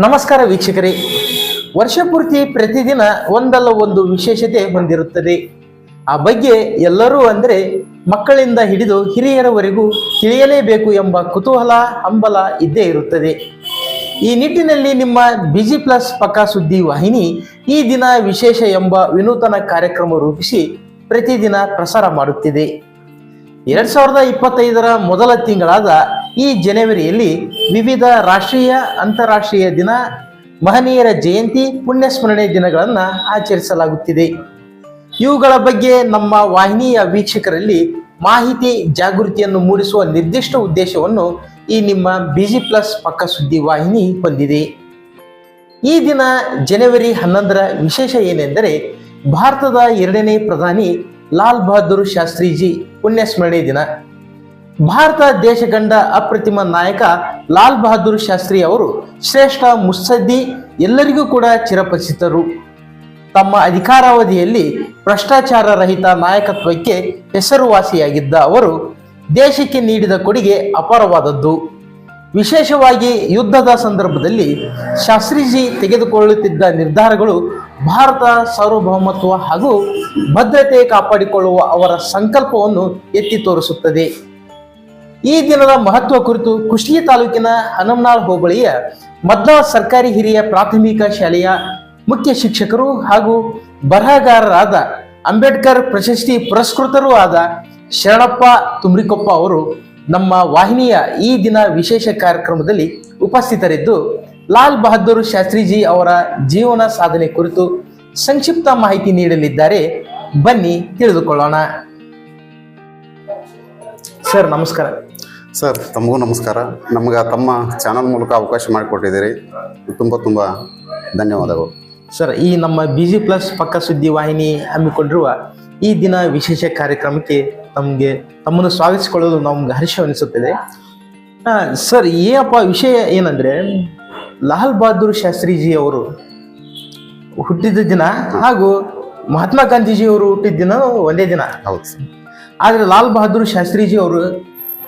ನಮಸ್ಕಾರ ವೀಕ್ಷಕರೇ. ವರ್ಷಪೂರ್ತಿ ಪ್ರತಿದಿನ ಒಂದಲ್ಲ ಒಂದು ವಿಶೇಷತೆ ಹೊಂದಿರುತ್ತದೆ. ಆ ಬಗ್ಗೆ ಎಲ್ಲರೂ ಅಂದರೆ ಮಕ್ಕಳಿಂದ ಹಿಡಿದು ಹಿರಿಯರವರೆಗೂ ತಿಳಿಯಲೇಬೇಕು ಎಂಬ ಕುತೂಹಲ, ಹಂಬಲ ಇದ್ದೇ ಇರುತ್ತದೆ. ಈ ನಿಟ್ಟಿನಲ್ಲಿ ನಿಮ್ಮ ಬಿಜಿ ಪ್ಲಸ್ ಪಕ್ಕಾ ಸುದ್ದಿ ವಾಹಿನಿ ಈ ದಿನ ವಿಶೇಷ ಎಂಬ ವಿನೂತನ ಕಾರ್ಯಕ್ರಮ ರೂಪಿಸಿ ಪ್ರತಿದಿನ ಪ್ರಸಾರ ಮಾಡುತ್ತಿದೆ. ಎರಡ್ ಸಾವಿರದ ಇಪ್ಪತ್ತೈದರ ಮೊದಲ ತಿಂಗಳಾದ ಈ ಜನವರಿಯಲ್ಲಿ ವಿವಿಧ ರಾಷ್ಟ್ರೀಯ, ಅಂತಾರಾಷ್ಟ್ರೀಯ ದಿನ, ಮಹನೀಯರ ಜಯಂತಿ, ಪುಣ್ಯಸ್ಮರಣೆ ದಿನಗಳನ್ನು ಆಚರಿಸಲಾಗುತ್ತಿದೆ. ಇವುಗಳ ಬಗ್ಗೆ ನಮ್ಮ ವಾಹಿನಿಯ ವೀಕ್ಷಕರಲ್ಲಿ ಮಾಹಿತಿ ಜಾಗೃತಿಯನ್ನು ಮೂಡಿಸುವ ನಿರ್ದಿಷ್ಟ ಉದ್ದೇಶವನ್ನು ಈ ನಿಮ್ಮ ಬಿಜಿ ಪ್ಲಸ್ ಪಕ್ಕ ಸುದ್ದಿ ವಾಹಿನಿ ಹೊಂದಿದೆ. ಈ ದಿನ ಜನವರಿ ಹನ್ನೊಂದರ ವಿಶೇಷ ಏನೆಂದರೆ ಭಾರತದ ಎರಡನೇ ಪ್ರಧಾನಿ ಲಾಲ್ ಬಹದ್ದೂರ್ ಶಾಸ್ತ್ರಿಜಿ ಪುಣ್ಯಸ್ಮರಣೆ ದಿನ. ಭಾರತ ದೇಶ ಕಂಡ ಅಪ್ರತಿಮ ನಾಯಕ ಲಾಲ್ ಬಹದ್ದೂರ್ ಶಾಸ್ತ್ರಿ ಅವರು ಶ್ರೇಷ್ಠ ಮುತ್ಸದ್ದಿ ಎಲ್ಲರಿಗೂ ಕೂಡ ಚಿರಪರಿಚಿತರು. ತಮ್ಮ ಅಧಿಕಾರಾವಧಿಯಲ್ಲಿ ಭ್ರಷ್ಟಾಚಾರ ರಹಿತ ನಾಯಕತ್ವಕ್ಕೆ ಹೆಸರುವಾಸಿಯಾಗಿದ್ದ ಅವರು ದೇಶಕ್ಕೆ ನೀಡಿದ ಕೊಡುಗೆ ಅಪಾರವಾದದ್ದು. ವಿಶೇಷವಾಗಿ ಯುದ್ಧದ ಸಂದರ್ಭದಲ್ಲಿ ಶಾಸ್ತ್ರೀಜಿ ತೆಗೆದುಕೊಳ್ಳುತ್ತಿದ್ದ ನಿರ್ಧಾರಗಳು ಭಾರತ ಸಾರ್ವಭೌಮತ್ವ ಹಾಗೂ ಭದ್ರತೆ ಕಾಪಾಡಿಕೊಳ್ಳುವ ಅವರ ಸಂಕಲ್ಪವನ್ನು ಎತ್ತಿ ತೋರಿಸುತ್ತದೆ. ಈ ದಿನದ ಮಹತ್ವ ಕುರಿತು ಕುಷ್ಟಗಿ ತಾಲೂಕಿನ ಹನಮನಾಳ್ ಹೋಬಳಿಯ ಮದ್ಲಾ ಸರ್ಕಾರಿ ಹಿರಿಯ ಪ್ರಾಥಮಿಕ ಶಾಲೆಯ ಮುಖ್ಯ ಶಿಕ್ಷಕರು ಹಾಗೂ ಬರಹಗಾರರಾದ ಅಂಬೇಡ್ಕರ್ ಪ್ರಶಸ್ತಿ ಪುರಸ್ಕೃತರೂ ಆದ ಶರಣಪ್ಪ ತುಮ್ರಿಕೊಪ್ಪ ಅವರು ನಮ್ಮ ವಾಹಿನಿಯ ಈ ದಿನ ವಿಶೇಷ ಕಾರ್ಯಕ್ರಮದಲ್ಲಿ ಉಪಸ್ಥಿತರಿದ್ದು, ಲಾಲ್ ಬಹದ್ದೂರ್ ಶಾಸ್ತ್ರಿಜಿ ಅವರ ಜೀವನ ಸಾಧನೆ ಕುರಿತು ಸಂಕ್ಷಿಪ್ತ ಮಾಹಿತಿ ನೀಡಲಿದ್ದಾರೆ. ಬನ್ನಿ ತಿಳಿದುಕೊಳ್ಳೋಣ. ಸರ್ ನಮಸ್ಕಾರ. ಸರ್ ತಮಗೂ ನಮಸ್ಕಾರ. ನಮ್ಗೆ ತಮ್ಮ ಚಾನಲ್ ಮೂಲಕ ಅವಕಾಶ ಮಾಡಿಕೊಟ್ಟಿದ್ದೀರಿ. ತುಂಬ ತುಂಬ ಧನ್ಯವಾದಗಳು. ಸರ್ ಈ ನಮ್ಮ ಬಿ ಜಿ ಪ್ಲಸ್ ಪಕ್ಕ ಸುದ್ದಿ ವಾಹಿನಿ ಹಮ್ಮಿಕೊಂಡಿರುವ ಈ ದಿನ ವಿಶೇಷ ಕಾರ್ಯಕ್ರಮಕ್ಕೆ ನಮಗೆ ತಮ್ಮನ್ನು ಸ್ವಾಗತಿಸಿಕೊಳ್ಳಲು ನಮ್ಗೆ ಹರ್ಷವೆನಿಸುತ್ತದೆ. ಸರ್ ಏನಪ್ಪ ವಿಷಯ ಏನಂದ್ರೆ ಲಾಲ್ ಬಹದ್ದೂರ್ ಶಾಸ್ತ್ರಿಜಿ ಅವರು ಹುಟ್ಟಿದ ದಿನ ಹಾಗೂ ಮಹಾತ್ಮ ಗಾಂಧೀಜಿ ಅವರು ಹುಟ್ಟಿದ ದಿನ ಒಂದೇ ದಿನ. ಹೌದು ಆದರೆ ಲಾಲ್ ಬಹದ್ದೂರ್ ಶಾಸ್ತ್ರಿಜಿ ಅವರು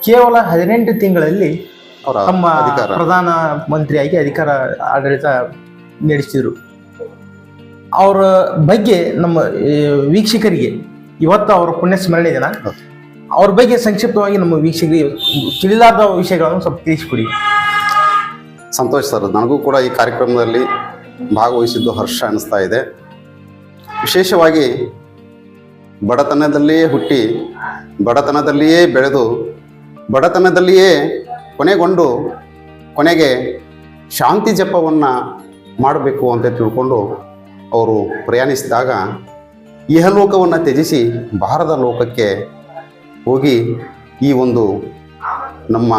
ಕೇವಲ ಹದಿನೆಂಟು ತಿಂಗಳಲ್ಲಿ ತಮ್ಮ ಪ್ರಧಾನ ಮಂತ್ರಿಯಾಗಿ ಅಧಿಕಾರ ಆಡಳಿತ ನಡೆಸಿದರು. ಅವರ ಬಗ್ಗೆ ನಮ್ಮ ವೀಕ್ಷಕರಿಗೆ ಇವತ್ತು ಅವರ ಪುಣ್ಯ ಸ್ಮರಣೆ ದಿನ. ಅವ್ರ ಬಗ್ಗೆ ಸಂಕ್ಷಿಪ್ತವಾಗಿ ನಮ್ಮ ವೀಕ್ಷಕರಿಗೆ ತಿಳಿಲಾರ್ದ ವಿಷಯಗಳನ್ನು ಸ್ವಲ್ಪ ತಿಳಿಸ್ಕೊಡಿ. ಸಂತೋಷ್ ಸರ್ ನನಗೂ ಕೂಡ ಈ ಕಾರ್ಯಕ್ರಮದಲ್ಲಿ ಭಾಗವಹಿಸಿದ್ದು ಹರ್ಷ ಅನ್ನಿಸ್ತಾ ಇದೆ. ವಿಶೇಷವಾಗಿ ಬಡತನದಲ್ಲಿಯೇ ಹುಟ್ಟಿ ಬಡತನದಲ್ಲಿಯೇ ಬೆಳೆದು ಬಡತನದಲ್ಲಿಯೇ ಕೊನೆಗೊಂಡು ಕೊನೆಗೆ ಶಾಂತಿ ಜಪವನ್ನು ಮಾಡಬೇಕು ಅಂತ ತಿಳ್ಕೊಂಡು ಅವರು ಪ್ರಯಾಣಿಸಿದಾಗ ಇಹಲೋಕವನ್ನು ತ್ಯಜಿಸಿ ಭಾರತ ಲೋಕಕ್ಕೆ ಹೋಗಿ ಈ ಒಂದು ನಮ್ಮ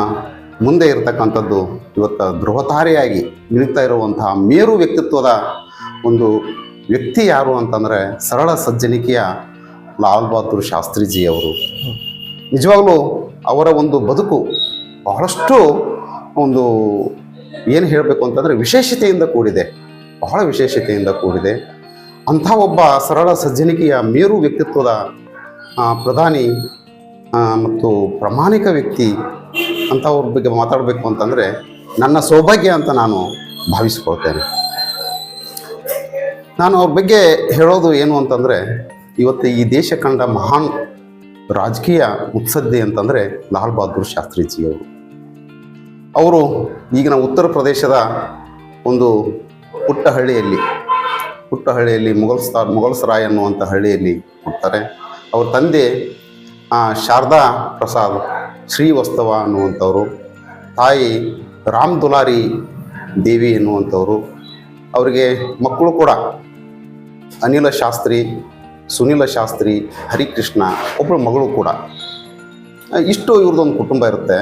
ಮುಂದೆ ಇರತಕ್ಕಂಥದ್ದು ಇವತ್ತು ಧ್ರುವತಾರೆಯಾಗಿ ನಿಲ್ತಾ ಇರುವಂತಹ ಮೇರು ವ್ಯಕ್ತಿತ್ವದ ಒಂದು ವ್ಯಕ್ತಿ ಯಾರು ಅಂತಂದರೆ ಸರಳ ಸಜ್ಜನಿಕೆಯ ಲಾಲ್ ಬಹದ್ದೂರ್ ಶಾಸ್ತ್ರಿಜಿ ಅವರು ನಿಜವಾಗ್ಲೂ ಅವರ ಒಂದು ಬದುಕು ಬಹಳಷ್ಟು ಒಂದು ಏನು ಹೇಳಬೇಕು ಅಂತಂದರೆ ವಿಶೇಷತೆಯಿಂದ ಕೂಡಿದೆ. ಬಹಳ ವಿಶೇಷತೆಯಿಂದ ಕೂಡಿದೆ. ಅಂಥ ಒಬ್ಬ ಸರಳ ಸಜ್ಜನಿಕೆಯ ಮೇರು ವ್ಯಕ್ತಿತ್ವದ ಪ್ರಧಾನಿ ಮತ್ತು ಪ್ರಾಮಾಣಿಕ ವ್ಯಕ್ತಿ ಅಂಥವ್ರ ಬಗ್ಗೆ ಮಾತಾಡಬೇಕು ಅಂತಂದರೆ ನನ್ನ ಸೌಭಾಗ್ಯ ಅಂತ ನಾನು ಭಾವಿಸ್ಕೊಳ್ತೇನೆ. ನಾನು ಅವ್ರ ಬಗ್ಗೆ ಹೇಳೋದು ಏನು ಅಂತಂದರೆ ಇವತ್ತು ಈ ದೇಶ ಕಂಡ ಮಹಾನ್ ರಾಜಕೀಯ ಮುತ್ಸದ್ದೆ ಅಂತಂದರೆ ಲಾಲ್ ಬಹದ್ದೂರ್ ಶಾಸ್ತ್ರಿಜಿ ಅವರು ಈಗಿನ ಉತ್ತರ ಪ್ರದೇಶದ ಒಂದು ಪುಟ್ಟ ಹಳ್ಳಿಯಲ್ಲಿ ಪುಟ್ಟ ಹಳ್ಳಿಯಲ್ಲಿ ಮುಗಲ್ಸ್ತಾ ಮುಗಲ್ಸರಾಯ್ ಅನ್ನುವಂಥ ಹಳ್ಳಿಯಲ್ಲಿ ಹುಡ್ತಾರೆ ಅವ್ರ ತಂದೆ ಶಾರದಾ ಪ್ರಸಾದ್ ಶ್ರೀವಸ್ತವ ಅನ್ನುವಂಥವ್ರು, ತಾಯಿ ರಾಮ್ ದುಲಾರಿ ದೇವಿ ಎನ್ನುವಂಥವ್ರು ಅವರಿಗೆ ಮಕ್ಕಳು ಕೂಡ ಅನಿಲ ಶಾಸ್ತ್ರಿ ಸುನಿಲ ಶಾಸ್ತ್ರಿ, ಹರಿಕೃಷ್ಣ ಒಬ್ಬಳು ಮಗಳು ಕೂಡ. ಇಷ್ಟು ಇವ್ರದ್ದೊಂದು ಕುಟುಂಬ ಇರುತ್ತೆ.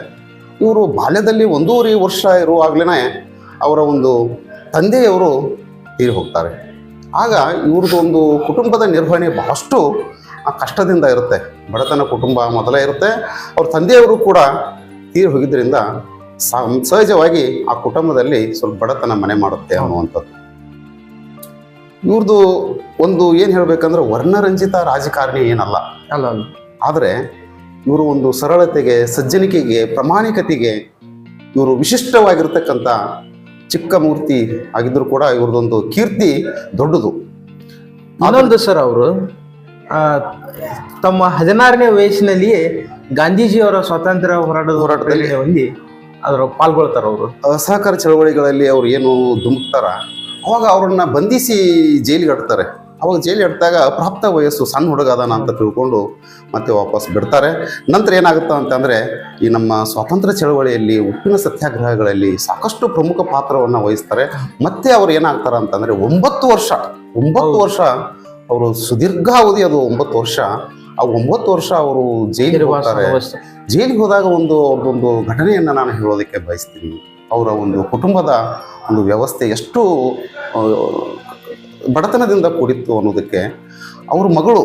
ಇವರು ಬಾಲ್ಯದಲ್ಲಿ ಒಂದೂವರೆ ವರ್ಷ ಇರುವಾಗಲೇ ಅವರ ಒಂದು ತಂದೆಯವರು ತೀರಿ ಹೋಗ್ತಾರೆ. ಆಗ ಇವ್ರದ್ದು ಒಂದು ಕುಟುಂಬದ ನಿರ್ವಹಣೆ ಬಹಳಷ್ಟು ಆ ಕಷ್ಟದಿಂದ ಇರುತ್ತೆ. ಬಡತನ ಕುಟುಂಬ ಮೊದಲೇ ಇರುತ್ತೆ. ಅವ್ರ ತಂದೆಯವರು ಕೂಡ ತೀರಿ ಹೋಗಿದ್ದರಿಂದ ಸಹಜವಾಗಿ ಆ ಕುಟುಂಬದಲ್ಲಿ ಸ್ವಲ್ಪ ಬಡತನ ಮನೆ ಮಾಡುತ್ತೆ ಅನ್ನುವಂಥದ್ದು. ಇವ್ರದ್ದು ಒಂದು ಏನು ಹೇಳಬೇಕಂದ್ರೆ ವರ್ಣರಂಜಿತ ರಾಜಕಾರಣಿ ಏನಲ್ಲ. ಅಲ್ಲ ಅಲ್ಲ. ಆದರೆ ಇವರು ಒಂದು ಸರಳತೆಗೆ ಸಜ್ಜನಿಕೆಗೆ ಪ್ರಾಮಾಣಿಕತೆಗೆ ಇವರು ವಿಶಿಷ್ಟವಾಗಿರ್ತಕ್ಕಂಥ ಚಿಕ್ಕ ಮೂರ್ತಿ ಆಗಿದ್ರು ಕೂಡ ಇವ್ರದೊಂದು ಕೀರ್ತಿ ದೊಡ್ಡದು. ಆನಂದ ಸರ್ ಅವರು ತಮ್ಮ ಹದಿನಾರನೇ ವಯಸ್ಸಿನಲ್ಲಿಯೇ ಗಾಂಧೀಜಿಯವರ ಸ್ವಾತಂತ್ರ್ಯ ಹೋರಾಟದ ಹೋರಾಟದಲ್ಲಿ ಹೊಂದಿ ಅದರ ಪಾಲ್ಗೊಳ್ತಾರ ಅವರು. ಅಸಹಕಾರ ಚಳವಳಿಗಳಲ್ಲಿ ಅವ್ರು ಏನು ಧುಮುಕ್ತಾರ? ಅವಾಗ ಅವ್ರನ್ನ ಬಂಧಿಸಿ ಜೈಲಿಗೆ ಇಡ್ತಾರೆ ಅವಾಗ ಜೈಲಿಗೆ ಇಡ್ತಾಗ ಪ್ರಾಪ್ತ ವಯಸ್ಸು ಸಣ್ಣ ಹುಡುಗ ಅದಾನ ಅಂತ ತಿಳ್ಕೊಂಡು ಮತ್ತೆ ವಾಪಸ್ ಬಿಡ್ತಾರೆ. ನಂತರ ಏನಾಗುತ್ತೆ ಅಂತಂದರೆ ಈ ನಮ್ಮ ಸ್ವಾತಂತ್ರ್ಯ ಚಳವಳಿಯಲ್ಲಿ ಉಪ್ಪಿನ ಸತ್ಯಾಗ್ರಹಗಳಲ್ಲಿ ಸಾಕಷ್ಟು ಪ್ರಮುಖ ಪಾತ್ರವನ್ನು ವಹಿಸ್ತಾರೆ. ಮತ್ತೆ ಅವ್ರು ಏನಾಗ್ತಾರೆ ಅಂತಂದರೆ ಒಂಬತ್ತು ವರ್ಷ ಒಂಬತ್ತು ವರ್ಷ ಅವರು ಸುದೀರ್ಘಾವಧಿ ಅದು ಒಂಬತ್ತು ವರ್ಷ. ಆ ಒಂಬತ್ತು ವರ್ಷ ಅವರು ಜೈಲಿಗೆ ಹೋಗ್ತಾರೆ. ಜೈಲಿಗೆ ಹೋದಾಗ ಒಂದು ಅವ್ರದ್ದೊಂದು ಘಟನೆಯನ್ನು ನಾನು ಹೇಳೋದಕ್ಕೆ ಬಯಸ್ತೀನಿ. ಅವರ ಒಂದು ಕುಟುಂಬದ ಒಂದು ವ್ಯವಸ್ಥೆ ಎಷ್ಟು ಬಡತನದಿಂದ ಕೂಡಿತ್ತು ಅನ್ನೋದಕ್ಕೆ ಅವ್ರ ಮಗಳು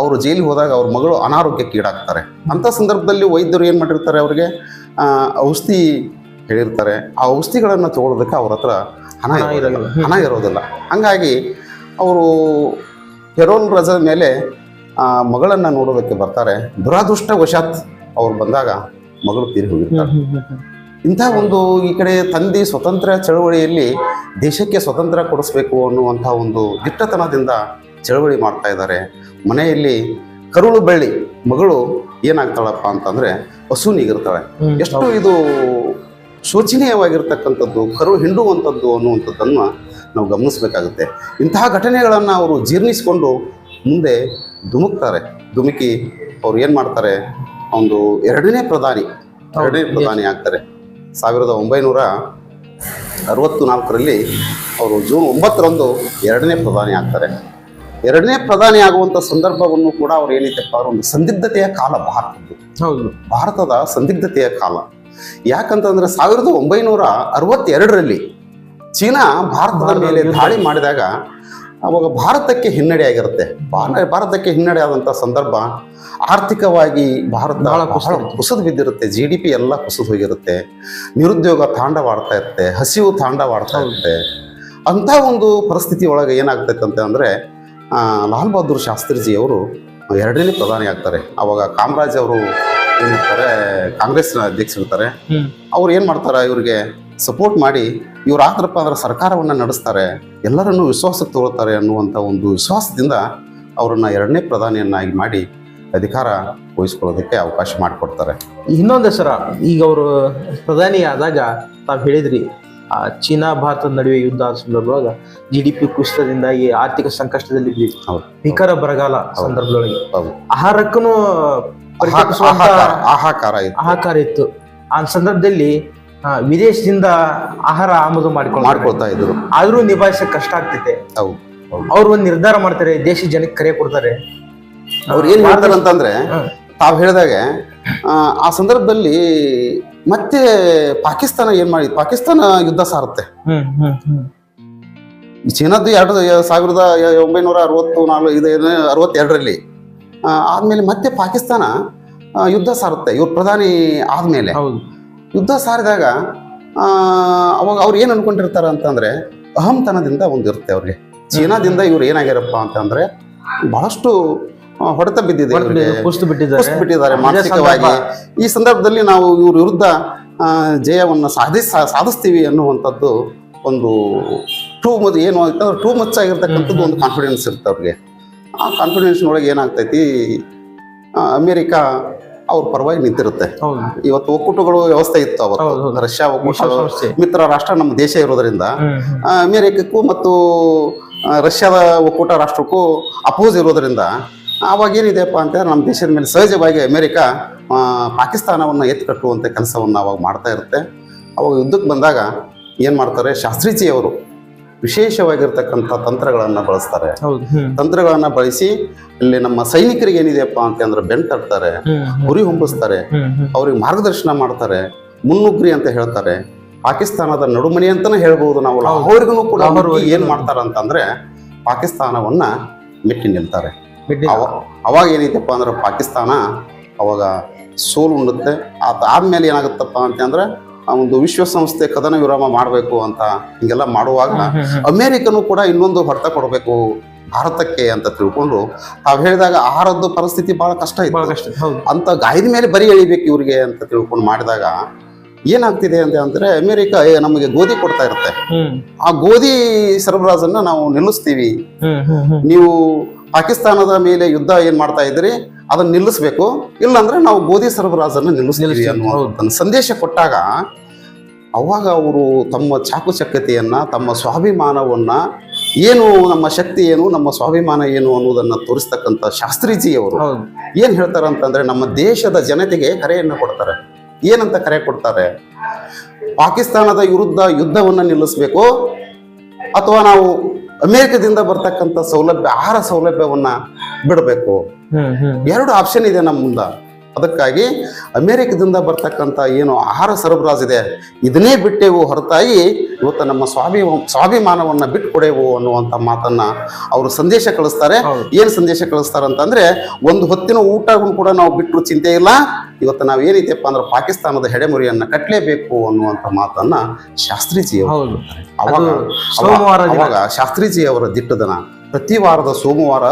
ಅವರು ಜೈಲಿಗೆ ಹೋದಾಗ ಅವ್ರ ಮಗಳು ಅನಾರೋಗ್ಯಕ್ಕೆ ಈಡಾಗ್ತಾರೆ. ಅಂಥ ಸಂದರ್ಭದಲ್ಲಿ ವೈದ್ಯರು ಏನು ಮಾಡಿರ್ತಾರೆ ಅವರಿಗೆ? ಔಷಧಿ ಹೇಳಿರ್ತಾರೆ. ಆ ಔಷಧಿಗಳನ್ನು ತೊಗೊಳೋದಕ್ಕೆ ಅವ್ರ ಹತ್ರ ಹಣ ಇರೋದಿಲ್ಲ. ಹಣ ಇರೋದಿಲ್ಲ. ಹಂಗಾಗಿ ಅವರು ಹೆರೋನ್ ರಜದ ಮೇಲೆ ಮಗಳನ್ನು ನೋಡೋದಕ್ಕೆ ಬರ್ತಾರೆ. ದುರಾದೃಷ್ಟವಶಾತ್ ಅವ್ರು ಬಂದಾಗ ಮಗಳು ತೀರಿ ಹೋಗಿರ್ತಾರೆ ಇಂಥ ಒಂದು ಈ ಕಡೆ ತಂದೆ ಸ್ವತಂತ್ರ ಚಳವಳಿಯಲ್ಲಿ ದೇಶಕ್ಕೆ ಸ್ವತಂತ್ರ ಕೊಡಿಸ್ಬೇಕು ಅನ್ನುವಂಥ ಒಂದು ದಿಟ್ಟತನದಿಂದ ಚಳವಳಿ ಮಾಡ್ತಾ ಇದ್ದಾರೆ. ಮನೆಯಲ್ಲಿ ಕರುಳು ಬಳ್ಳಿ ಮಗಳು ಏನಾಗ್ತಾಳಪ್ಪ ಅಂತಂದ್ರೆ ಹಸು ನೀಗಿರ್ತಾಳೆ ಎಷ್ಟು ಇದು ಶೋಚನೀಯವಾಗಿರ್ತಕ್ಕಂಥದ್ದು ಕರು ಹಿಂಡುವಂಥದ್ದು ಅನ್ನುವಂಥದ್ದನ್ನು ನಾವು ಗಮನಿಸಬೇಕಾಗುತ್ತೆ. ಇಂತಹ ಘಟನೆಗಳನ್ನು ಅವರು ಜೀರ್ಣಿಸಿಕೊಂಡು ಮುಂದೆ ಧುಮುಕ್ತಾರೆ. ಧುಮುಕಿ ಅವ್ರು ಏನು ಮಾಡ್ತಾರೆ? ಒಂದು ಎರಡನೇ ಪ್ರಧಾನಿ ಎರಡನೇ ಪ್ರಧಾನಿ ಆಗ್ತಾರೆ. ಸಾವಿರದ ಒಂಬೈನೂರ ಅರವತ್ತು ನಾಲ್ಕರಲ್ಲಿ ಅವರು ಜೂನ್ ಒಂಬತ್ತರಂದು ಎರಡನೇ ಪ್ರಧಾನಿ ಆಗ್ತಾರೆ. ಎರಡನೇ ಪ್ರಧಾನಿ ಆಗುವಂಥ ಸಂದರ್ಭವನ್ನು ಕೂಡ ಅವ್ರು ಏನಿತ್ತಪ್ಪ ಅವರು ಒಂದು ಸಂದಿಗ್ಧತೆಯ ಕಾಲ ಭಾರತದ್ದು. ಹೌದು. ಭಾರತದ ಸಂದಿಗ್ಧತೆಯ ಕಾಲ. ಯಾಕಂತಂದ್ರೆ ಸಾವಿರದ ಒಂಬೈನೂರ ಅರವತ್ತೆರಡರಲ್ಲಿ ಚೀನಾ ಭಾರತದ ಮೇಲೆ ದಾಳಿ ಮಾಡಿದಾಗ ಅವಾಗ ಭಾರತಕ್ಕೆ ಹಿನ್ನಡೆ ಆಗಿರುತ್ತೆ. ಭಾರತಕ್ಕೆ ಹಿನ್ನಡೆ ಆದಂಥ ಸಂದರ್ಭ ಆರ್ಥಿಕವಾಗಿ ಭಾರತ ಬಹಳ ಕುಸಿದು ಬಿದ್ದಿರುತ್ತೆ. ಜಿ ಡಿ ಪಿ ಎಲ್ಲ ಕುಸಿದು ಹೋಗಿರುತ್ತೆ. ನಿರುದ್ಯೋಗ ತಾಂಡವಾಡ್ತಾ ಇರುತ್ತೆ. ಹಸಿವು ತಾಂಡವಾಡ್ತಾ ಇರುತ್ತೆ. ಅಂಥ ಒಂದು ಪರಿಸ್ಥಿತಿ ಒಳಗೆ ಅಂತ ಅಂದರೆ ಲಾಲ್ ಬಹದ್ದೂರ್ ಶಾಸ್ತ್ರಿಜಿ ಎರಡನೇ ಪ್ರಧಾನಿ ಆಗ್ತಾರೆ. ಅವಾಗ ಕಾಮರಾಜ್ ಅವರು ಏನಿರ್ತಾರೆ ಕಾಂಗ್ರೆಸ್ನ ಅಧ್ಯಕ್ಷರಿರ್ತಾರೆ ಇರ್ತಾರೆ. ಅವ್ರು ಏನು ಮಾಡ್ತಾರೆ? ಇವ್ರಿಗೆ ಸಪೋರ್ಟ್ ಮಾಡಿ ಇವ್ರು ಆದ್ರಪ್ಪ ಅಂದ್ರೆ ಸರ್ಕಾರವನ್ನು ನಡೆಸ್ತಾರೆ. ಎಲ್ಲರನ್ನು ವಿಶ್ವಾಸಕ್ಕೆ ತಗೊಳ್ತಾರೆ ಅನ್ನುವಂಥ ಒಂದು ವಿಶ್ವಾಸದಿಂದ ಅವರನ್ನ ಎರಡನೇ ಪ್ರಧಾನಿಯನ್ನಾಗಿ ಮಾಡಿ ಅಧಿಕಾರ ವಹಿಸ್ಕೊಳ್ಳೋದಕ್ಕೆ ಅವಕಾಶ ಮಾಡಿಕೊಡ್ತಾರೆ. ಇನ್ನೊಂದು ಸರ ಈಗ ಅವರು ಪ್ರಧಾನಿ ಆದಾಗ ತಾವು ಹೇಳಿದ್ರಿ ಆ ಚೀನಾ ಭಾರತದ ನಡುವೆ ಯುದ್ಧ ಸಂದರ್ಭದೊಳಗ ಜಿ ಡಿ ಪಿ ಕುಸಿತದಿಂದಾಗಿ ಆರ್ಥಿಕ ಸಂಕಷ್ಟದಲ್ಲಿ. ಭೀಕರ ಬರಗಾಲ ಸಂದರ್ಭದೊಳಗೆ. ಆಹಾರಕ್ಕೂ ಆಹಾಕಾರ ಆಹಾಕಾರ ಇತ್ತು. ಆ ಸಂದರ್ಭದಲ್ಲಿ ವಿದೇಶದಿಂದ ಆಹಾರ ಆಮದು ಮಾಡ್ಕೊಳ್ತಾ ಇದ್ರು ಆದ್ರೂ ನಿಭಾಯಿಸಕ್ ಕಷ್ಟ ಆಗ್ತೈತೆ. ಅವ್ರು ಒಂದು ನಿರ್ಧಾರ ಮಾಡ್ತಾರೆ ದೇಶ ಜನಕ್ಕೆ ಕರೆ ಕೊಡ್ತಾರೆ. ಅವ್ರು ಏನ್ ಮಾಡ್ತಾರೆ ಅಂತಂದ್ರೆ ತಾವ್ ಹೇಳಿದಾಗ ಆ ಸಂದರ್ಭದಲ್ಲಿ ಮತ್ತೆ ಪಾಕಿಸ್ತಾನ ಏನ್ ಮಾಡಿ ಪಾಕಿಸ್ತಾನ ಯುದ್ಧ ಸಾರುತ್ತೆ. ಚೀನಾದ್ದು ಎರಡು ಸಾವಿರದ ಒಂಬೈನೂರ ಅರವತ್ತು ನಾಲ್ಕು ಇದು ಅರವತ್ತೆರಡರಲ್ಲಿ ಆದ್ಮೇಲೆ ಮತ್ತೆ ಪಾಕಿಸ್ತಾನ ಯುದ್ಧ ಸಾರುತ್ತೆ. ಇವ್ರ ಪ್ರಧಾನಿ ಆದ್ಮೇಲೆ. ಯುದ್ಧ ಸಾರಿದಾಗ ಅವಾಗ ಅವ್ರು ಏನು ಅನ್ಕೊಂಡಿರ್ತಾರ ಅಂತಂದ್ರೆ ಅಹಂತನದಿಂದ ಒಂದಿರುತ್ತೆ ಅವ್ರಿಗೆ. ಚೀನಾದಿಂದ ಇವ್ರು ಏನಾಗ್ಯಾರಪ್ಪ ಅಂತಂದ್ರೆ ಬಹಳಷ್ಟು ಹೊಡೆತ ಬಿದ್ದಿದೆ. ಕುಸ್ತು ಬಿಟ್ಟಿದ್ದಾರೆ. ಮಾನಸಿಕವಾಗಿ. ಈ ಸಂದರ್ಭದಲ್ಲಿ ನಾವು ಇವ್ರ ವಿರುದ್ಧ ಜಯವನ್ನು ಸಾಧಿಸ ಸಾಧಿಸ್ತೀವಿ ಅನ್ನುವಂಥದ್ದು ಒಂದು ಟೂ ಮಚ್ ಏನು ಅಂತಂದ್ರೆ ಟೂ ಮಚ್ ಆಗಿರ್ತಕ್ಕಂಥದ್ದು ಒಂದು ಕಾನ್ಫಿಡೆನ್ಸ್ ಇರುತ್ತೆ ಅವ್ರಿಗೆ. ಆ ಕಾನ್ಫಿಡೆನ್ಸ್ನೊಳಗೆ ಏನಾಗ್ತೈತಿ? ಅಮೇರಿಕಾ ಅವ್ರ ಪರವಾಗಿ ನಿಂತಿರುತ್ತೆ. ಇವತ್ತು ಒಕ್ಕೂಟಗಳು ವ್ಯವಸ್ಥೆ ಇತ್ತು ಅವತ್ತು. ರಷ್ಯಾ ಒಕ್ಕೂಟ. ಮಿತ್ರ ರಾಷ್ಟ್ರ ನಮ್ಮ ದೇಶ ಇರೋದ್ರಿಂದ. ಅಮೇರಿಕಕ್ಕೂ ಮತ್ತು ರಷ್ಯಾದ ಒಕ್ಕೂಟ ರಾಷ್ಟ್ರಕ್ಕೂ ಅಪೋಸ್ ಇರೋದ್ರಿಂದ ಆವಾಗ ಏನಿದೆಪ್ಪ ಅಂತಂದ್ರೆ ನಮ್ಮ ದೇಶದ ಮೇಲೆ ಸಹಜವಾಗಿ ಅಮೇರಿಕ ಪಾಕಿಸ್ತಾನವನ್ನು ಎತ್ತಿ ಕಟ್ಟುವಂಥ ಕೆಲಸವನ್ನು ಅವಾಗ ಮಾಡ್ತಾ ಇರುತ್ತೆ. ಅವಾಗ ಯುದ್ಧಕ್ಕೆ ಬಂದಾಗ ಏನು ಮಾಡ್ತಾರೆ? ಶಾಸ್ತ್ರೀಜಿಯವರು ವಿಶೇಷವಾಗಿರ್ತಕ್ಕಂಥ ತಂತ್ರಗಳನ್ನು ಬಳಸ್ತಾರೆ. ತಂತ್ರಗಳನ್ನು ಬಳಸಿ ಇಲ್ಲಿ ನಮ್ಮ ಸೈನಿಕರಿಗೆ ಏನಿದೆಯಪ್ಪ ಅಂತಂದ್ರೆ ಬೆನ್ ತಟ್ತಾರೆ. ಗುರಿ ಹೊಂಬಿಸ್ತಾರೆ. ಅವ್ರಿಗೆ ಮಾರ್ಗದರ್ಶನ ಮಾಡ್ತಾರೆ ಮುನ್ನುಗ್ರಿ ಅಂತ ಹೇಳ್ತಾರೆ. ಪಾಕಿಸ್ತಾನದ ನಡುಮನೆ ಅಂತಾನೆ ಹೇಳ್ಬೋದು ನಾವು. ಅವ್ರಿಗೂ ಕೂಡ ಅವರು ಏನು ಮಾಡ್ತಾರೆ ಅಂತಂದ್ರೆ ಪಾಕಿಸ್ತಾನವನ್ನ ಮೆಟ್ಟಿ ನಿಲ್ತಾರೆ. ಅವ ಅವಾಗ ಏನೈತಪ್ಪ ಅಂದ್ರೆ ಪಾಕಿಸ್ತಾನ ಅವಾಗ ಸೋಲು ಉಂಡುತ್ತೆ. ಆತ ಆದ್ಮೇಲೆ ಏನಾಗುತ್ತಪ್ಪ ಅಂತಂದ್ರೆ ಆ ಒಂದು ವಿಶ್ವಸಂಸ್ಥೆ ಕದನ ವಿರಾಮ ಮಾಡಬೇಕು ಅಂತ ಹಿಂಗೆಲ್ಲ ಮಾಡುವಾಗ. ಅಮೇರಿಕನು ಕೂಡ ಇನ್ನೊಂದು ಹೊಡೆತ ಕೊಡಬೇಕು ಭಾರತಕ್ಕೆ ಅಂತ ತಿಳ್ಕೊಂಡು ತಾವು ಹೇಳಿದಾಗ ಆಹಾರದ ಪರಿಸ್ಥಿತಿ ಬಹಳ ಕಷ್ಟ ಇತ್ತು. ಅಂತ ಗಾಯದ ಮೇಲೆ ಬರಿ ಎಳಿಬೇಕು ಇವ್ರಿಗೆ ಅಂತ ತಿಳ್ಕೊಂಡು ಮಾಡಿದಾಗ ಏನಾಗ್ತಿದೆ ಅಂತ ಅಂದ್ರೆ ಅಮೆರಿಕ ನಮಗೆ ಗೋಧಿ ಕೊಡ್ತಾ ಇರುತ್ತೆ. ಆ ಗೋಧಿ ಸರಬರಾಜನ್ನ ನಾವು ನಿಲ್ಲಿಸ್ತೀವಿ. ನೀವು ಪಾಕಿಸ್ತಾನದ ಮೇಲೆ ಯುದ್ಧ ಏನ್ ಮಾಡ್ತಾ ಇದ್ರಿ ಅದನ್ನ ನಿಲ್ಲಿಸ್ಬೇಕು. ಇಲ್ಲಾಂದ್ರೆ ನಾವು ಗೋಧಿ ಸರಬರಾಜನ್ನ ನಿಲ್ಲಿಸ್ತೀವಿ ಅನ್ನುವಂಥ ಸಂದೇಶ ಕೊಟ್ಟಾಗ ಅವಾಗ ಅವರು ತಮ್ಮ ಚಾಕುಚಕ್ಯತೆಯನ್ನ ತಮ್ಮ ಸ್ವಾಭಿಮಾನವನ್ನ ಏನು ನಮ್ಮ ಶಕ್ತಿ ಏನು ನಮ್ಮ ಸ್ವಾಭಿಮಾನ ಏನು ಅನ್ನೋದನ್ನ ತೋರಿಸ್ತಕ್ಕಂಥ ಶಾಸ್ತ್ರೀಜಿಯವರು ಏನ್ ಹೇಳ್ತಾರೆ ಅಂತಂದ್ರೆ ನಮ್ಮ ದೇಶದ ಜನತೆಗೆ ಕರೆಯನ್ನು ಕೊಡ್ತಾರೆ. ಏನಂತ ಕರೆ ಕೊಡ್ತಾರೆ? ಪಾಕಿಸ್ತಾನದ ವಿರುದ್ಧ ಯುದ್ಧವನ್ನ ನಿಲ್ಲಿಸಬೇಕು ಅಥವಾ ನಾವು ಅಮೆರಿಕದಿಂದ ಬರ್ತಕ್ಕಂಥ ಸೌಲಭ್ಯ ಆಹಾರ ಸೌಲಭ್ಯವನ್ನ ಬಿಡಬೇಕು. ಎರಡು ಆಪ್ಷನ್ ಇದೆ ನಮ್ಮ ಮುಂದೆ. ಅದಕ್ಕಾಗಿ ಅಮೆರಿಕದಿಂದ ಬರ್ತಕ್ಕಂಥ ಏನು ಆಹಾರ ಸರಬರಾಜು ಇದೆ ಇದನ್ನೇ ಬಿಟ್ಟೆವು ಹೊರತಾಗಿ ಇವತ್ತು ನಮ್ಮ ಸ್ವಾಭಿ ಬಿಟ್ಟು ಕೊಡೆವು ಅನ್ನುವಂಥ ಮಾತನ್ನ ಅವರು ಸಂದೇಶ ಕಳಿಸ್ತಾರೆ. ಏನು ಸಂದೇಶ ಕಳಿಸ್ತಾರೆ ಅಂತಂದ್ರೆ ಒಂದು ಹೊತ್ತಿನ ಊಟ ಕೂಡ ನಾವು ಬಿಟ್ಟರು ಚಿಂತೆ ಇಲ್ಲ. ಇವತ್ತು ನಾವು ಏನೈತೆಪ್ಪ ಅಂದ್ರೆ ಪಾಕಿಸ್ತಾನದ ಹೆಡೆಮುರಿಯನ್ನ ಕಟ್ಟಲೇಬೇಕು ಅನ್ನುವಂಥ ಮಾತನ್ನ ಶಾಸ್ತ್ರೀಜಿ ಅವರು ಅವಾಗ ಶಾಸ್ತ್ರೀಜಿ ಅವರ ದಿಟ್ಟದನ ಪ್ರತಿ ವಾರದ ಸೋಮವಾರ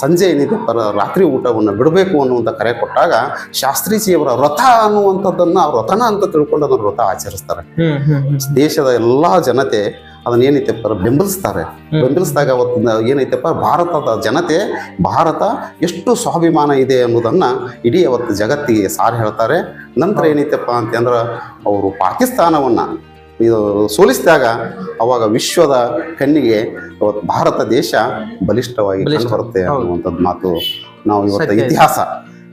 ಸಂಜೆ ಏನಿದೆ ಪರ ರಾತ್ರಿ ಊಟವನ್ನು ಬಿಡಬೇಕು ಅನ್ನುವಂಥ ಕರೆ ಕೊಟ್ಟಾಗ ಶಾಸ್ತ್ರೀಜಿಯವರ ವ್ರತ ಅನ್ನುವಂಥದ್ದನ್ನು ಅವ್ರ ವ್ರತನ ಅಂತ ತಿಳ್ಕೊಂಡು ಅದನ್ನು ವ್ರತ ಆಚರಿಸ್ತಾರೆ. ದೇಶದ ಎಲ್ಲ ಜನತೆ ಅದನ್ನ ಏನೈತೆಪ್ಪ ಬೆಂಬಲಿಸ್ತಾರೆ. ಬೆಂಬಲಿಸಿದಾಗ ಅವತ್ತಿನ ಏನೈತೆಪ್ಪ ಭಾರತದ ಜನತೆ ಭಾರತ ಎಷ್ಟು ಸ್ವಾಭಿಮಾನ ಇದೆ ಅನ್ನೋದನ್ನು ಇಡೀ ಅವತ್ತು ಜಗತ್ತಿಗೆ ಸಾರ್ ಹೇಳ್ತಾರೆ. ನಂತರ ಏನೈತೆಪ್ಪ ಅಂತಂದ್ರೆ ಅವರು ಪಾಕಿಸ್ತಾನವನ್ನ ಇದು ಸೋಲಿಸಿದಾಗ ಅವಾಗ ವಿಶ್ವದ ಕಣ್ಣಿಗೆ ಭಾರತ ದೇಶ ಬಲಿಷ್ಠವಾಗಿ ಬಲಿಷ್ಠ. ಬರುತ್ತೆ. ಅನ್ನುವಂಥದ್ದು ಮಾತು ನಾವು ಇವತ್ತು ಇತಿಹಾಸ.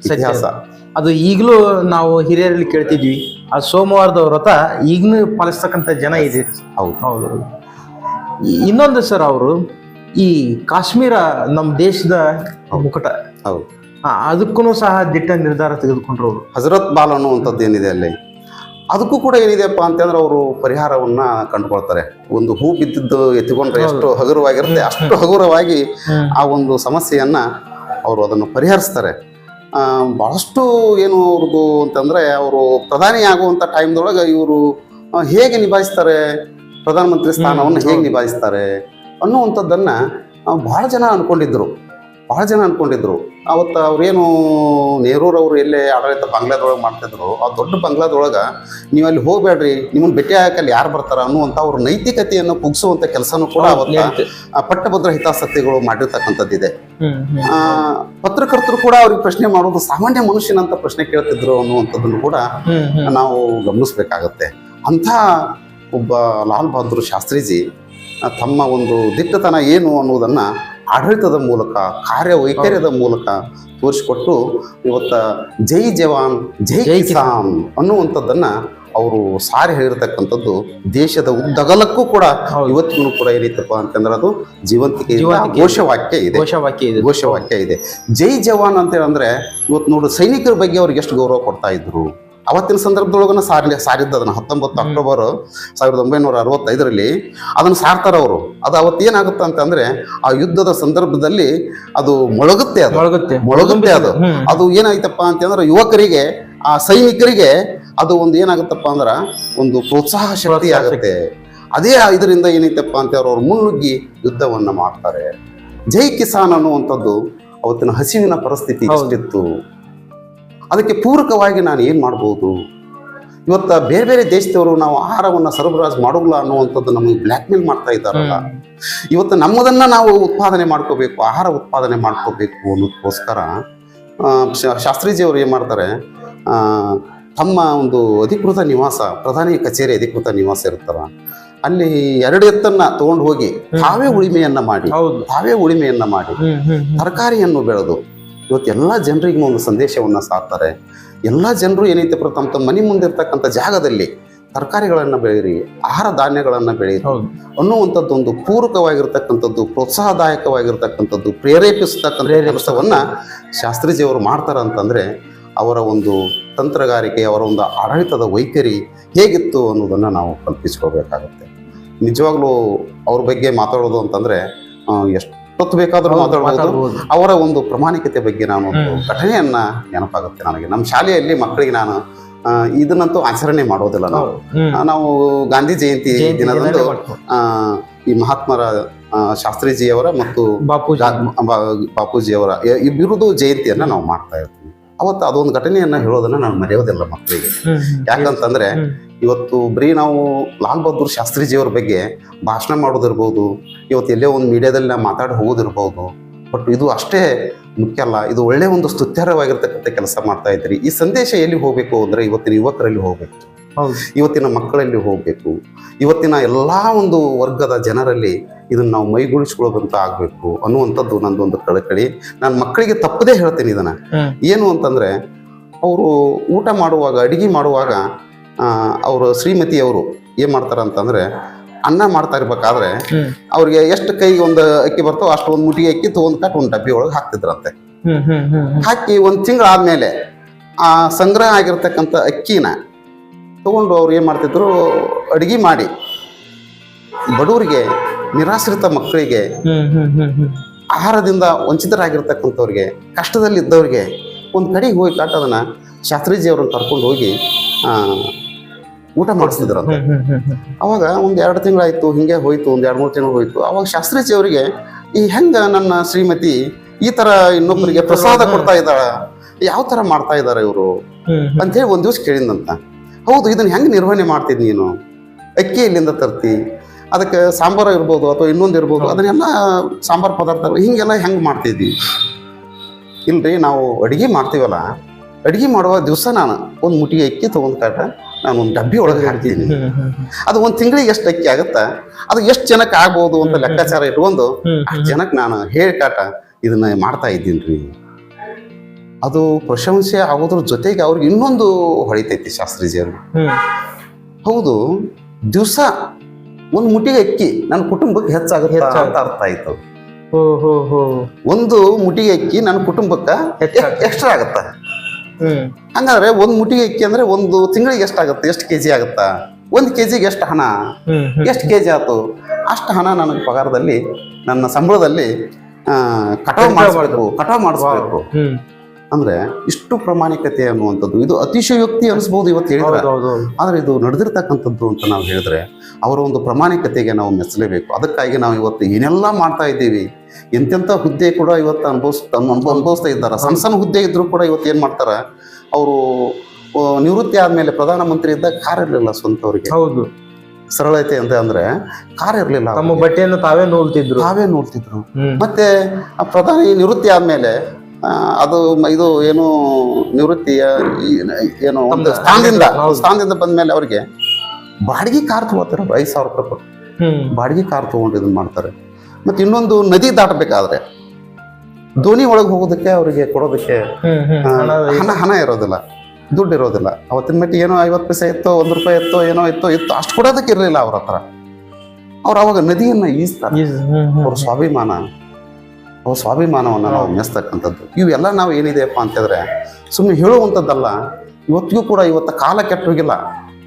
ಇತಿಹಾಸ. ಅದು ಈಗಲೂ ನಾವು ಹಿರಿಯರಲ್ಲಿ ಕೇಳ್ತಿದ್ವಿ. ಆ ಸೋಮವಾರದ ವ್ರತ ಈಗಲೂ ಪಾಲಿಸ್ತಕ್ಕಂಥ ಜನ ಇದೆ. ಹೌದು. ಹೌದು. ಇನ್ನೊಂದು ಸರ್ ಅವರು ಈ ಕಾಶ್ಮೀರ ನಮ್ಮ ದೇಶದ ಮುಕುಟ. ಹೌದು. ಅದಕ್ಕೂ ಸಹ ದಿಟ್ಟ ನಿರ್ಧಾರ ತೆಗೆದುಕೊಂಡ್ರು ಅವರು. ಹಜರತ್ ಬಾಲ್ ಅನ್ನುವಂಥದ್ದು ಏನಿದೆ ಅಲ್ಲಿ? ಅದಕ್ಕೂ ಕೂಡ ಏನಿದೆಯಪ್ಪ ಅಂತಂದ್ರೆ ಅವರು ಪರಿಹಾರವನ್ನ ಕಂಡುಕೊಳ್ತಾರೆ. ಒಂದು ಹೂ ಬಿದ್ದಿದ್ದು ಎತ್ತಿಕೊಂಡ್ರೆ ಎಷ್ಟು ಹಗುರವಾಗಿರುತ್ತೆ ಅಷ್ಟು ಹಗುರವಾಗಿ ಆ ಒಂದು ಸಮಸ್ಯೆಯನ್ನ ಅವರು ಅದನ್ನು ಪರಿಹರಿಸ್ತಾರೆ. ಬಹಳಷ್ಟು ಏನು ಅವ್ರದ್ದು ಅಂತಂದ್ರೆ ಅವರು ಪ್ರಧಾನಿ ಆಗುವಂತ ಟೈಮ್ದೊಳಗೆ ಇವರು ಹೇಗೆ ನಿಭಾಯಿಸ್ತಾರೆ ಪ್ರಧಾನಮಂತ್ರಿ ಸ್ಥಾನವನ್ನು ಹೇಗೆ ನಿಭಾಯಿಸ್ತಾರೆ ಅನ್ನುವಂಥದ್ದನ್ನು ಬಹಳ ಜನ ಅನ್ಕೊಂಡಿದ್ರು. ಬಹಳ ಜನ ಅನ್ಕೊಂಡಿದ್ರು. ಅವತ್ತು ಅವ್ರೇನು ನೆಹರೂರವರು ಎಲ್ಲೇ ಆಡಳಿತ ಬಂಗ್ಲಾದೊಳಗೆ ಮಾಡ್ತಿದ್ರು ಆ ದೊಡ್ಡ ಬಂಗ್ಲಾದೊಳಗೆ ನೀವು ಅಲ್ಲಿ ಹೋಗ್ಬೇಡ್ರಿ ನಿಮ್ಮನ್ನ ಭೇಟಿ ಹಾಕಲ್ಲಿ ಯಾರು ಬರ್ತಾರ ಅನ್ನುವಂಥ ಅವ್ರ ನೈತಿಕತೆಯನ್ನು ಕುಗ್ಸುವಂಥ ಕೆಲಸನೂ ಕೂಡ ಅವತ್ತ ಪಟ್ಟಭದ್ರ ಹಿತಾಸಕ್ತಿಗಳು ಮಾಡಿರ್ತಕ್ಕಂಥದ್ದಿದೆ. ಆ, ಪತ್ರಕರ್ತರು ಕೂಡ ಅವ್ರಿಗೆ ಪ್ರಶ್ನೆ ಮಾಡೋದು ಸಾಮಾನ್ಯ ಮನುಷ್ಯನಂತ ಪ್ರಶ್ನೆ ಕೇಳ್ತಿದ್ರು ಅನ್ನುವಂಥದ್ದನ್ನು ಕೂಡ ನಾವು ಗಮನಿಸ್ಬೇಕಾಗತ್ತೆ. ಅಂಥ ಒಬ್ಬ ಲಾಲ್ ಬಹದ್ದೂರ್ ಶಾಸ್ತ್ರೀಜಿ ತಮ್ಮ ಒಂದು ದಿಟ್ಟತನ ಏನು ಅನ್ನೋದನ್ನ ಆಡಳಿತದ ಮೂಲಕ ಕಾರ್ಯವೈಖರ್ಯದ ಮೂಲಕ ತೋರಿಸಿಕೊಟ್ಟು ಇವತ್ತ ಜೈ ಜವಾನ್ ಜೈ ಜೈ ಕಿಸಾನ್. ಅನ್ನುವಂಥದ್ದನ್ನು ಅವರು ಸಾರಿ ಹೇಳಿರ್ತಕ್ಕಂಥದ್ದು ದೇಶದ ಉದ್ದಗಲಕ್ಕೂ ಕೂಡ. ಇವತ್ತಿಗೂ ಕೂಡ ಏನೈತಪ್ಪ ಅಂತಂದ್ರೆ ಅದು ಜೀವಂತಿಕೆ. ಘೋಷವಾಕ್ಯ ಇದೆ. ಘೋಷವಾಕ್ಯ ಇದೆ. ಘೋಷವಾಕ್ಯ ಇದೆ. ಜೈ ಜವಾನ್ ಅಂತ ಅಂದ್ರೆ ಇವತ್ತು ನೋಡು ಸೈನಿಕರ ಬಗ್ಗೆ ಅವ್ರಿಗೆ ಎಷ್ಟು ಗೌರವ ಕೊಡ್ತಾ ಇದ್ರು. ಅವತ್ತಿನ ಸಂದರ್ಭದೊಳಗನ ಸಾರಿ ಸಾರಿದ್ದ ಅದನ್ನ. ಹತ್ತೊಂಬತ್ತು ಅಕ್ಟೋಬರ್ ಸಾವಿರದ ಒಂಬೈನೂರ ಅರವತ್ತೈದರಲ್ಲಿ ಅದನ್ನು ಸಾರ್ತಾರ ಅವರು. ಅದು ಅವತ್ತು ಏನಾಗುತ್ತೆ ಅಂತಂದ್ರೆ ಆ ಯುದ್ಧದ ಸಂದರ್ಭದಲ್ಲಿ ಅದು ಮೊಳಗುತ್ತೆ ಅದು. ಮೊಳಗುತ್ತೆ. ಮೊಳಗುತ್ತೆ ಅದು. ಅದು ಏನಾಯ್ತಪ್ಪ ಅಂತಂದ್ರೆ ಯುವಕರಿಗೆ ಆ ಸೈನಿಕರಿಗೆ ಅದು ಒಂದು ಏನಾಗುತ್ತಪ್ಪ ಅಂದ್ರೆ ಒಂದು ಪ್ರೋತ್ಸಾಹ ಶಕ್ತಿ ಆಗುತ್ತೆ. ಅದೇ ಇದರಿಂದ ಏನೈತಪ್ಪ ಅಂತ ಅವ್ರು ಮುನ್ನುಗ್ಗಿ ಯುದ್ಧವನ್ನ ಮಾಡ್ತಾರೆ. ಜೈ ಕಿಸಾನ್ ಅನ್ನುವಂಥದ್ದು ಅವತ್ತಿನ ಹಸಿವಿನ ಪರಿಸ್ಥಿತಿ ಹೌದು. ಅದಕ್ಕೆ ಪೂರಕವಾಗಿ ನಾನು ಏನು ಮಾಡ್ಬೋದು? ಇವತ್ತು ಬೇರೆ ಬೇರೆ ದೇಶದವರು ನಾವು ಆಹಾರವನ್ನು ಸರಬರಾಜು ಮಾಡೋಲ್ಲ ಅನ್ನುವಂಥದ್ದು ನಮಗೆ ಬ್ಲ್ಯಾಕ್ ಮೇಲ್ ಮಾಡ್ತಾ ಇದ್ದಾರಲ್ಲ. ಇವತ್ತು ನಮ್ಮದನ್ನು ನಾವು ಉತ್ಪಾದನೆ ಮಾಡ್ಕೋಬೇಕು ಆಹಾರ ಉತ್ಪಾದನೆ ಮಾಡ್ಕೋಬೇಕು ಅನ್ನೋದಕ್ಕೋಸ್ಕರ ಶಾಸ್ತ್ರೀಜಿಯವರು ಏನು ಮಾಡ್ತಾರೆ ತಮ್ಮ ಒಂದು ಅಧಿಕೃತ ನಿವಾಸ ಪ್ರಧಾನಿ ಕಚೇರಿ ಅಧಿಕೃತ ನಿವಾಸ ಇರ್ತಾರ ಅಲ್ಲಿ ಎರಡು ಎತ್ತನ್ನ ತಗೊಂಡು ಹೋಗಿ ತಾವೇ ಉಳಿಮೆಯನ್ನ ಮಾಡಿ ತಾವೇ ಉಳಿಮೆಯನ್ನ ಮಾಡಿ. ತರಕಾರಿಯನ್ನು ಬೆಳೆದು ಇವತ್ತು ಎಲ್ಲ ಜನರಿಗೆ ಒಂದು ಸಂದೇಶವನ್ನು ಸಾರ್ತಾರೆ. ಎಲ್ಲ ಜನರು ಏನೈತೆ ತಮ್ಮ ತಮ್ಮ ಮನೆ ಮುಂದಿರ್ತಕ್ಕಂಥ ಜಾಗದಲ್ಲಿ ತರಕಾರಿಗಳನ್ನು ಬೆಳೀರಿ ಆಹಾರ ಧಾನ್ಯಗಳನ್ನು ಬೆಳೀರಿ ಅನ್ನುವಂಥದ್ದು ಒಂದು ಪೂರಕವಾಗಿರ್ತಕ್ಕಂಥದ್ದು ಪ್ರೋತ್ಸಾಹದಾಯಕವಾಗಿರ್ತಕ್ಕಂಥದ್ದು ಪ್ರೇರೇಪಿಸ್ತಕ್ಕಂಥ ಕೆಲಸವನ್ನು ಕೆಲಸವನ್ನ ಶಾಸ್ತ್ರೀಜಿಯವರು ಮಾಡ್ತಾರೆ ಅಂತಂದರೆ ಅವರ ಒಂದು ತಂತ್ರಗಾರಿಕೆ ಅವರ ಒಂದು ಆಡಳಿತದ ವೈಖರಿ ಹೇಗಿತ್ತು ಅನ್ನೋದನ್ನು ನಾವು ಕಲ್ಪಿಸ್ಕೋಬೇಕಾಗುತ್ತೆ ನಿಜವಾಗ್ಲೂ ಅವ್ರ ಬಗ್ಗೆ ಮಾತಾಡೋದು ಅಂತಂದರೆ ಆ, ಎಷ್ಟೊತ್ತು ಬೇಕಾದರೂ ಮಾತಾಡಬಹುದು ಮಾತಾಡ್ಬೋದು. ಅವರ ಒಂದು ಪ್ರಾಮಾಣಿಕತೆ ಬಗ್ಗೆ ನಾನು ಒಂದು ಘಟನೆಯನ್ನ ನೆನಪಾಗುತ್ತೆ ನನಗೆ. ನಮ್ಮ ಶಾಲೆಯಲ್ಲಿ ಮಕ್ಕಳಿಗೆ ನಾನು ಇದನ್ನಂತೂ ಆಚರಣೆ ಮಾಡೋದಿಲ್ಲ ನಾವು. ನಾವು ಗಾಂಧಿ ಜಯಂತಿ ದಿನದಂದು ಈ ಮಹಾತ್ಮರ ಶಾಸ್ತ್ರಿಜಿಯವರ ಮತ್ತು ಬಾಪೂಜಿಯವರ ಇಬ್ಬರದು ಜಯಂತಿಯನ್ನ ನಾವು ಮಾಡ್ತಾ ಇರ್ತೀವಿ. ಅವತ್ತು ಅದೊಂದು ಘಟನೆಯನ್ನ ಹೇಳೋದನ್ನ ನಾನು ಮರೆಯೋದಿಲ್ಲ ಮಕ್ಕಳಿಗೆ. ಯಾಕಂತಂದ್ರೆ. ಇವತ್ತು ಬರೀ ನಾವು ಲಾಲ್ ಬಹದ್ದೂರ್ ಶಾಸ್ತ್ರೀಜಿಯವ್ರ ಬಗ್ಗೆ ಭಾಷಣ ಮಾಡೋದಿರ್ಬೋದು ಇವತ್ತು ಎಲ್ಲೇ ಒಂದು ಮೀಡಿಯಾದಲ್ಲಿ ನಾವು ಮಾತಾಡಿ ಹೋಗೋದಿರ್ಬೋದು ಬಟ್ ಇದು ಅಷ್ಟೇ ಮುಖ್ಯ ಅಲ್ಲ ಇದು ಒಳ್ಳೆಯ ಒಂದು ಸ್ತುತ್ಯರವಾಗಿರ್ತಕ್ಕಂಥ ಕೆಲಸ ಮಾಡ್ತಾ ಇದ್ರಿ ಈ ಸಂದೇಶ ಎಲ್ಲಿ ಹೋಗಬೇಕು ಅಂದರೆ ಇವತ್ತಿನ ಯುವಕರಲ್ಲಿ ಹೋಗಬೇಕು. ಇವತ್ತಿನ ಮಕ್ಕಳಲ್ಲಿ ಹೋಗಬೇಕು. ಇವತ್ತಿನ ಎಲ್ಲ ಒಂದು ವರ್ಗದ ಜನರಲ್ಲಿ ಇದನ್ನು ನಾವು ಮೈಗೂಡಿಸ್ಕೊಳ್ಳೋದಂತ ಆಗಬೇಕು ಅನ್ನುವಂಥದ್ದು ನಂದೊಂದು ಕಳಕಳಿ. ನಾನು ಮಕ್ಕಳಿಗೆ ತಪ್ಪದೇ ಹೇಳ್ತೀನಿ ಇದನ್ನು. ಏನು ಅಂತಂದರೆ ಅವರು ಊಟ ಮಾಡುವಾಗ ಅಡಿಗೆ ಮಾಡುವಾಗ ಅವರು ಶ್ರೀಮತಿಯವರು ಏನು ಮಾಡ್ತಾರೆ ಅಂತಂದರೆ ಅನ್ನ ಮಾಡ್ತಾ ಇರ್ಬೇಕಾದ್ರೆ ಅವ್ರಿಗೆ ಎಷ್ಟು ಕೈಗೆ ಒಂದು ಅಕ್ಕಿ ಬರ್ತಾವ ಅಷ್ಟು ಒಂದು ಮುಟ್ಟಿಗೆ ಅಕ್ಕಿ ತೊಗೊಂಡು ಕಟ್ಟು ಒಂದು ಡಬ್ಬಿ ಒಳಗೆ ಹಾಕ್ತಿದ್ರಂತೆ. ಹಾಕಿ ಒಂದು ತಿಂಗಳಾದ್ಮೇಲೆ ಆ ಸಂಗ್ರಹ ಆಗಿರ್ತಕ್ಕಂಥ ಅಕ್ಕಿನ ತಗೊಂಡು ಅವ್ರು ಏನು ಮಾಡ್ತಿದ್ರು ಅಡುಗೆ ಮಾಡಿ. ಬಡವರಿಗೆ ನಿರಾಶ್ರಿತ ಮಕ್ಕಳಿಗೆ ಆಹಾರದಿಂದ ವಂಚಿತರಾಗಿರ್ತಕ್ಕಂಥವ್ರಿಗೆ ಕಷ್ಟದಲ್ಲಿದ್ದವ್ರಿಗೆ ಒಂದು ಕಡೆಗೆ ಹೋಗಿ ಕಾಟ ಅದನ್ನ ಶಾಸ್ತ್ರೀಜಿ ಅವ್ರನ್ನ ಕರ್ಕೊಂಡು ಹೋಗಿ ಊಟ ಮಾಡಿಸ್ತಿದ್ರಂತೆ ಅವಾಗ ಒಂದ್ ಎರಡು ತಿಂಗಳಾಯ್ತು ಹಿಂಗೆ ಹೋಯ್ತು ಒಂದ್ ಎರಡು ಮೂರು ತಿಂಗಳು ಹೋಯ್ತು. ಅವಾಗ ಶಾಸ್ತ್ರೀಜಿ ಅವರಿಗೆ ಈ ಹೆಂಗ ನನ್ನ ಶ್ರೀಮತಿ ಈ ತರ ಇನ್ನೊಬ್ಬರಿಗೆ ಪ್ರಸಾದ ಕೊಡ್ತಾ ಇದ್ದಾಳ? ಯಾವ ತರ ಮಾಡ್ತಾ ಇದ್ದಾರೆ ಇವರು? ಅಂತ ಹೇಳಿ ಅಂತೇಳಿ ಒಂದು ದಿವಸ ಕೇಳಿದಂತ ಹೌದು ಇದನ್ನ ಹೆಂಗ್ ನಿರ್ವಹಣೆ ಮಾಡ್ತಿದ್ ನೀನು? ಅಕ್ಕಿ ಎಲ್ಲಿಂದ ತರ್ತಿ? ಅದಕ್ಕೆ ಸಾಂಬಾರು ಇರ್ಬೋದು ಅಥವಾ ಇನ್ನೊಂದು ಇರ್ಬೋದು ಅದನ್ನೆಲ್ಲ ಸಾಂಬಾರು ಪದಾರ್ಥ ಹಿಂಗೆಲ್ಲ ಹೆಂಗೆ ಮಾಡ್ತಿದ್ವಿ ಇಲ್ರಿ ನಾವು ಅಡುಗೆ ಮಾಡ್ತೀವಲ್ಲ. ಅಡಿಗೆ ಮಾಡುವ ದಿವಸ ನಾನು. ಒಂದು ಮುಟ್ಟಿಗೆ ಅಕ್ಕಿ ತೊಗೊಂಡು ಕಾಟ. ನಾನು ಒಂದು ಡಬ್ಬಿ ಒಳಗೆ ಹಾಕ್ತೀನಿ. ಅದು ಒಂದು ತಿಂಗಳಿಗೆ ಎಷ್ಟು ಅಕ್ಕಿ ಆಗುತ್ತಾ? ಅದು ಎಷ್ಟು ಜನಕ್ಕೆ ಆಗ್ಬೋದು ಅಂತ ಲೆಕ್ಕಾಚಾರ ಇಟ್ಕೊಂಡು ಅಷ್ಟು ಜನಕ್ಕೆ ನಾನು ಹೇಳಿ ಕಾಟ ಇದನ್ನ ಮಾಡ್ತಾ ಇದ್ದೀನಿ ರೀ. ಅದು ಪ್ರಶಂಸೆ ಆಗೋದ್ರ ಜೊತೆಗೆ ಅವ್ರಿಗೆ ಇನ್ನೊಂದು ಹೊಳಿತೈತಿ ಶಾಸ್ತ್ರೀಜಿಯವರು. ಹೌದು ದಿವಸ ಒಂದು ಮುಟ್ಟಿಗೆ ಅಕ್ಕಿ ನನ್ನ ಕುಟುಂಬಕ್ಕೆ ಹೆಚ್ಚಾಗುತ್ತೆ. ಅಂತ ಅರ್ಥ ಆಯ್ತು ಒಂದು ಮುಟ್ಟಿಗೆ ಅಕ್ಕಿ ನನ್ನ ಕುಟುಂಬಕ್ಕೆ. ಎಕ್ಸ್ಟ್ರಾ ಆಗತ್ತಾ? ಹಂಗಾದ್ರೆ ಒಂದು ಮುಟ್ಟಿಗೆ ಅಕ್ಕಿ ಅಂದ್ರೆ ಒಂದು ತಿಂಗಳಿಗೆ ಎಷ್ಟಾಗುತ್ತೆ ಎಷ್ಟು ಕೆಜಿ ಆಗುತ್ತಾ? ಒಂದು ಕೆ ಜಿಗೆ ಎಷ್ಟು ಹಣ? ಎಷ್ಟು ಕೆ ಜಿ ಆಯ್ತು ಅಷ್ಟು ಹಣ ನನಗೆ ಪಗಾರದಲ್ಲಿ ನನ್ನ ಸಂಬಳದಲ್ಲಿ ಕಟಾವ್ ಮಾಡಿಸ್ಬೇಕು ಕಟಾವು ಮಾಡಿಸ್ಬೇಕು. ಅಂದ್ರೆ ಇಷ್ಟು ಪ್ರಾಮಾಣಿಕತೆ ಅನ್ನುವಂಥದ್ದು. ಇದು ಅತಿಶಯೋಕ್ತಿ ಅನಿಸ್ಬೋದು ಇವತ್ತು ಹೇಳಿದ್ರೆ. ಆದರೆ ಇದು ನಡೆದಿರ್ತಕ್ಕಂಥದ್ದು ಅಂತ ನಾವು ಹೇಳಿದ್ರೆ ಅವರ ಒಂದು ಪ್ರಾಮಾಣಿಕತೆಗೆ ನಾವು ಮೆಚ್ಚಲೇಬೇಕು. ಅದಕ್ಕಾಗಿ ನಾವು ಇವತ್ತು ಏನೆಲ್ಲ ಮಾಡ್ತಾ ಇದ್ದೀವಿ? ಎಂತೆಂಥ ಹುದ್ದೆ ಕೂಡ ಇವತ್ತು ಅನುಭವಿಸ್ ಅನುಭವ ಅನುಭವಿಸ್ತಾ ಇದ್ದಾರೆ. ಸಣ್ಣ ಸಣ್ಣ ಹುದ್ದೆ ಇದ್ದರೂ ಕೂಡ ಇವತ್ತು ಏನು ಮಾಡ್ತಾರೆ? ಅವರು ನಿವೃತ್ತಿ ಆದಮೇಲೆ ಪ್ರಧಾನಮಂತ್ರಿ ಇದ್ದಾಗ ಕಾರ್ ಇರಲಿಲ್ಲ ಸ್ವಂತವರಿಗೆ ಹೌದು. ಸರಳತೆ ಅಂತ ಅಂದ್ರೆ ಕಾರ್ ಇರಲಿಲ್ಲ ತಮ್ಮ ಬಟ್ಟೆಯನ್ನು ತಾವೇ ನೋಡ್ತಿದ್ರು ತಾವೇ ನೋಡ್ತಿದ್ರು ಮತ್ತೆ ಆ ಪ್ರಧಾನಿ ನಿವೃತ್ತಿ ಆದ್ಮೇಲೆ ಅದು ಇದು ಏನು ನಿವೃತ್ತಿಯ ಏನು ಒಂದು ಸ್ಥಾನದಿಂದ ಬಂದ ಸ್ಥಾನದಿಂದ ಬಂದ್ಮೇಲೆ ಅವ್ರಿಗೆ ಬಾಡಿಗೆ ಕಾರ್ ತಗೋತಾರೆ ಐದು ಸಾವಿರ ರೂಪಾಯಿ ಬಾಡಿಗೆ ಕಾರ್ ತಗೊಂಡು ಇದನ್ನ ಮಾಡ್ತಾರೆ. ಮತ್ತೆ ಇನ್ನೊಂದು ನದಿ ದಾಟಬೇಕಾದ್ರೆ ದೋಣಿ ಒಳಗೆ ಹೋಗೋದಕ್ಕೆ ಅವರಿಗೆ ಕೊಡೋದಕ್ಕೆ ಹಣ ಹಣ ಇರೋದಿಲ್ಲ ದುಡ್ಡು ಇರೋದಿಲ್ಲ. ಅವತ್ತಿನ ಮಟ್ಟಿಗೆ ಏನೋ ಐವತ್ತು ಪೈಸೆ ಇತ್ತೋ ಒಂದು ರೂಪಾಯಿ ಇತ್ತೋ ಏನೋ ಇತ್ತೋ ಇತ್ತು ಅಷ್ಟು ಕೊಡೋದಕ್ಕೆ ಇರಲಿಲ್ಲ ಅವ್ರ ಹತ್ರ. ಅವ್ರು ಅವಾಗ ನದಿಯನ್ನ ಈಸ್ತಾರೆ. ಅವ್ರ ಸ್ವಾಭಿಮಾನ ಅವ್ರ ಸ್ವಾಭಿಮಾನವನ್ನು ನಾವು ಮೆಸ್ತಕ್ಕಂಥದ್ದು ಇವೆಲ್ಲ ನಾವು ಏನಿದೆಯಪ್ಪ ಅಂತಂದ್ರೆ ಸುಮ್ಮನೆ ಹೇಳುವಂಥದ್ದಲ್ಲ ಇವತ್ತಿಗೂ ಕೂಡ ಇವತ್ತು ಕಾಲ ಕೆಟ್ಟ ಹೋಗಿಲ್ಲ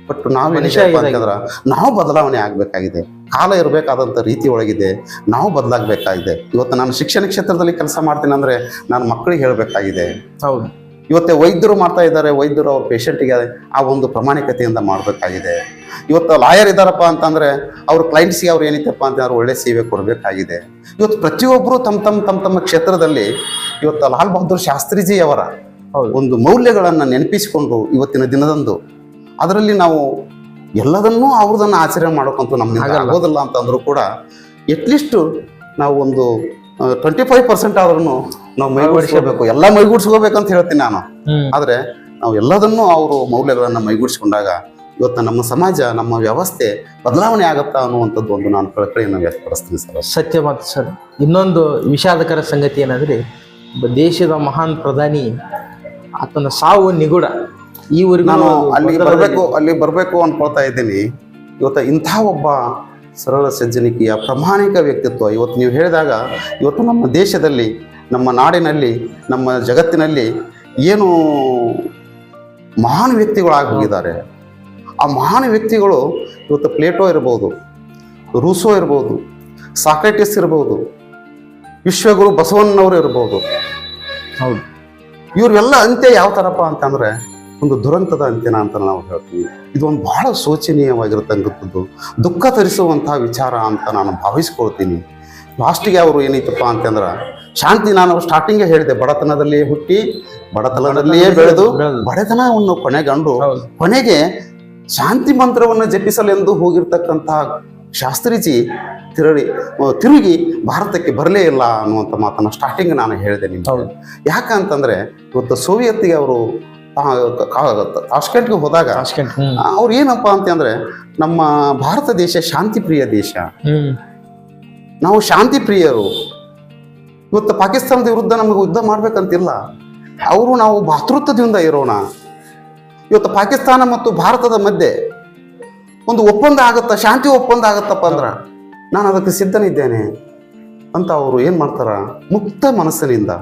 ಬಟ್ ನಾವು ಅಂತಂದ್ರೆ ನಾವು ಬದಲಾವಣೆ ಆಗಬೇಕಾಗಿದೆ. ಕಾಲ ಇರಬೇಕಾದಂಥ ರೀತಿ ಒಳಗಿದೆ. ನಾವು ಬದಲಾಗಬೇಕಾಗಿದೆ. ಇವತ್ತು ನಾನು ಶಿಕ್ಷಣ ಕ್ಷೇತ್ರದಲ್ಲಿ ಕೆಲಸ ಮಾಡ್ತೀನಿ ಅಂದ್ರೆ ನಾನು ಮಕ್ಕಳಿಗೆ ಹೇಳಬೇಕಾಗಿದೆ. ಹೌದು. ಇವತ್ತೆ ವೈದ್ಯರು ಮಾಡ್ತಾ ಇದ್ದಾರೆ. ವೈದ್ಯರು ಅವ್ರ ಪೇಷಂಟಿಗೆ ಆ ಒಂದು ಪ್ರಾಮಾಣಿಕತೆಯಿಂದ ಮಾಡಬೇಕಾಗಿದೆ. ಇವತ್ತು ಲಾಯರ್ ಇದ್ದಾರಪ್ಪ ಅಂತಂದರೆ ಅವ್ರ ಕ್ಲೈಂಟ್ಸ್ಗೆ ಅವ್ರು ಏನಿತ್ತಪ್ಪ ಅಂತಂದ್ರೆ ಒಳ್ಳೆ ಸೇವೆ ಕೊಡಬೇಕಾಗಿದೆ. ಇವತ್ತು ಪ್ರತಿಯೊಬ್ಬರು ತಮ್ಮ ತಮ್ಮ ತಮ್ಮ ತಮ್ಮ ಕ್ಷೇತ್ರದಲ್ಲಿ ಇವತ್ತು ಲಾಲ್ ಬಹದ್ದೂರ್ ಶಾಸ್ತ್ರಿಜಿ ಅವರ ಹೌದು. ಒಂದು ಮೌಲ್ಯಗಳನ್ನು ನೆನಪಿಸಿಕೊಂಡು ಇವತ್ತಿನ ದಿನದಂದು ಅದರಲ್ಲಿ ನಾವು ಎಲ್ಲದನ್ನೂ ಅವ್ರದನ್ನು ಆಚರಣೆ ಮಾಡೋಕ್ಕಂತೂ ಆಗಲ್ಲ. ಆಗೋದಿಲ್ಲ ಅಂತಂದ್ರೂ ಕೂಡ ಎಟ್ಲೀಸ್ಟು ನಾವು ಒಂದು ಟ್ವೆಂಟಿ ಫೈವ್ ಪರ್ಸೆಂಟ್ ಆದ್ರೂ ನಾವು ಮೈಗೂಡಿಸ್ಕೋಬೇಕು. ಎಲ್ಲ ಮೈಗೂಡಿಸ್ಕೋಬೇಕು ಅಂತ ಹೇಳ್ತೀನಿ ನಾನು. ಆದರೆ ನಾವು ಎಲ್ಲದನ್ನೂ ಅವರು ಮೌಲ್ಯಗಳನ್ನು ಮೈಗೂಡಿಸ್ಕೊಂಡಾಗ ಇವತ್ತು ನಮ್ಮ ಸಮಾಜ ನಮ್ಮ ವ್ಯವಸ್ಥೆ ಬದಲಾವಣೆ ಆಗತ್ತಾ ಅನ್ನುವಂಥದ್ದು ಒಂದು ನಾನು ಕಳಕಳಿಯನ್ನು ವ್ಯಕ್ತಪಡಿಸ್ತೀನಿ ಸರ್ ಸತ್ಯ ಮಾತು ಸರ್. ಇನ್ನೊಂದು ವಿಷಾದಕರ ಸಂಗತಿ ಏನಂದ್ರೆ ದೇಶದ ಮಹಾನ್ ಪ್ರಧಾನಿ ಆತನ ಸಾವು ನಿಗೂಢ. ಈವರೆಗೂ ನಾನು ಅದು ಅಲ್ಲಿ ಬರಬೇಕು ಅಲ್ಲಿ ಬರಬೇಕು ಅನ್ಕೊಳ್ತಾ ಇದ್ದೀನಿ. ಇವತ್ತು ಇಂಥ ಒಬ್ಬ ಸರಳ ಸಜ್ಜನಿಕೆಯ ಪ್ರಾಮಾಣಿಕ ವ್ಯಕ್ತಿತ್ವ ಇವತ್ತು ನೀವು ಹೇಳಿದಾಗ ಇವತ್ತು ನಮ್ಮ ದೇಶದಲ್ಲಿ ನಮ್ಮ ನಾಡಿನಲ್ಲಿ ನಮ್ಮ ಜಗತ್ತಿನಲ್ಲಿ ಏನು ಮಹಾನ್ ವ್ಯಕ್ತಿಗಳಾಗಿ ಹೋಗಿದ್ದಾರೆ. ಆ ಮಹಾನ್ ವ್ಯಕ್ತಿಗಳು ಇವತ್ತು ಪ್ಲೇಟೋ ಇರ್ಬೋದು ರೂಸೋ ಇರ್ಬೋದು ಸಾಕ್ರೆಟಿಸ್ ಇರ್ಬೋದು ವಿಶ್ವಗುರು ಬಸವಣ್ಣನವರು ಇರ್ಬೋದು. ಹೌದು. ಇವರೆಲ್ಲ ಅಂತ್ಯ ಯಾವ ಥರಪ್ಪ ಅಂತಂದ್ರೆ ಒಂದು ದುರಂತದ ಅಂತ್ಯನ ಅಂತ ನಾವು ಹೇಳ್ತೀವಿ. ಇದೊಂದು ಬಹಳ ಶೋಚನೀಯವಾಗಿರತಕ್ಕಂಥದ್ದು. ದುಃಖ ತರಿಸುವಂತಹ ವಿಚಾರ ಅಂತ ನಾನು ಭಾವಿಸ್ಕೊಳ್ತೀನಿ. ಲಾಸ್ಟಿಗೆ ಅವರು ಏನೈತಪ್ಪ ಅಂತಂದ್ರೆ ಶಾಂತಿ ನಾನು ಸ್ಟಾರ್ಟಿಂಗೇ ಹೇಳಿದೆ ಬಡತನದಲ್ಲಿಯೇ ಹುಟ್ಟಿ ಬಡತನದಲ್ಲಿಯೇ ಬೆಳೆದು. ಬಡತನವನ್ನು ಕೊನೆಗಂಡು ಕೊನೆಗೆ ಶಾಂತಿ ಮಂತ್ರವನ್ನು ಜಪಿಸಲೆಂದು ಹೋಗಿರ್ತಕ್ಕಂತಹ ಶಾಸ್ತ್ರೀಜಿ ತಿರುಗಿ ತಿರುಗಿ ಭಾರತಕ್ಕೆ ಬರಲೇ ಇಲ್ಲ ಅನ್ನುವಂಥ ಮಾತನ್ನು ಸ್ಟಾರ್ಟಿಂಗ್ ನಾನು ಹೇಳಿದೆ ನಿಮ್ಗೆ. ಯಾಕಂತಂದರೆ ಯಾಕಂತಂದ್ರೆ ಇವತ್ತು ಸೋವಿಯತ್ಗೆ ಅವರು ತಾಷ್ಕೆಂಟ್ಗೆ ಹೋದಾಗ ಅವ್ರು ಏನಪ್ಪ ಅಂತಂದ್ರೆ ನಮ್ಮ ಭಾರತ ದೇಶ ಶಾಂತಿ ಪ್ರಿಯ ದೇಶ ನಾವು ಶಾಂತಿ ಪ್ರಿಯರು ಇವತ್ತು ಪಾಕಿಸ್ತಾನದ ವಿರುದ್ಧ ನಮಗೆ ಯುದ್ಧ ಮಾಡ್ಬೇಕಂತಿಲ್ಲ. ಅವರು ನಾವು ಭಾತೃತ್ವದಿಂದ ಇರೋಣ. ಇವತ್ತು ಪಾಕಿಸ್ತಾನ ಮತ್ತು ಭಾರತದ ಮಧ್ಯೆ ಒಂದು ಒಪ್ಪಂದ ಆಗುತ್ತಾ ಶಾಂತಿ ಒಪ್ಪಂದ ಆಗತ್ತಪ್ಪ ಅಂದ್ರ ನಾನು ಅದಕ್ಕೆ ಸಿದ್ಧನಿದ್ದೇನೆ ಅಂತ ಅವರು ಏನು ಮಾಡ್ತಾರ? ಮುಕ್ತ ಮನಸ್ಸಿನಿಂದ